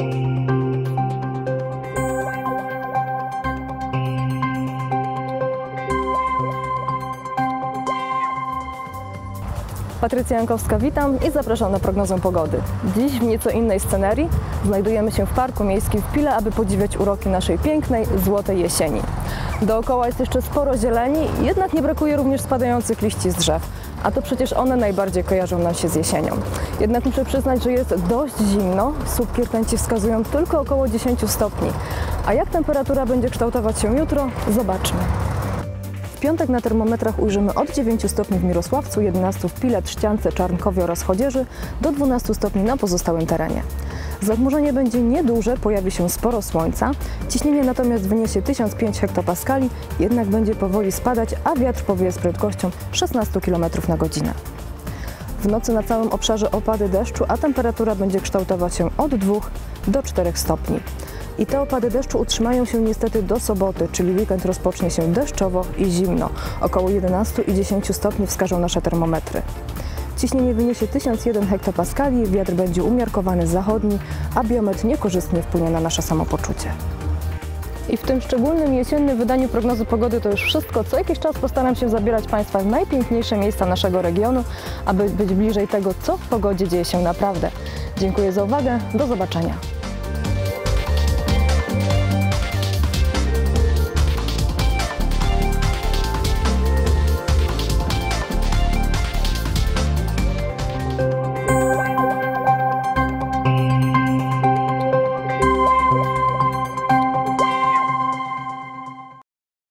Thank you. Patrycja Jankowska, witam i zapraszam na prognozę pogody. Dziś w nieco innej scenerii znajdujemy się w Parku Miejskim w Pile, aby podziwiać uroki naszej pięknej, złotej jesieni. Dookoła jest jeszcze sporo zieleni, jednak nie brakuje również spadających liści z drzew, a to przecież one najbardziej kojarzą nam się z jesienią. Jednak muszę przyznać, że jest dość zimno, słupki rtęci wskazują tylko około 10 stopni. A jak temperatura będzie kształtować się jutro, zobaczmy. W piątek na termometrach ujrzymy od 9 stopni w Mirosławcu, 11 w Pile, Trzciance, Czarnkowie oraz Chodzieży, do 12 stopni na pozostałym terenie. Zachmurzenie będzie nieduże, pojawi się sporo słońca, ciśnienie natomiast wyniesie 1005 hektopaskali, jednak będzie powoli spadać, a wiatr powieje z prędkością 16 km na godzinę. W nocy na całym obszarze opady deszczu, a temperatura będzie kształtować się od 2 do 4 stopni. I te opady deszczu utrzymają się niestety do soboty, czyli weekend rozpocznie się deszczowo i zimno. Około 11 i 10 stopni wskażą nasze termometry. Ciśnienie wyniesie 1001 hektopaskali, wiatr będzie umiarkowany zachodni, a biometr niekorzystnie wpłynie na nasze samopoczucie. I w tym szczególnym jesiennym wydaniu prognozy pogody to już wszystko. Co jakiś czas postaram się zabierać Państwa w najpiękniejsze miejsca naszego regionu, aby być bliżej tego, co w pogodzie dzieje się naprawdę. Dziękuję za uwagę, do zobaczenia.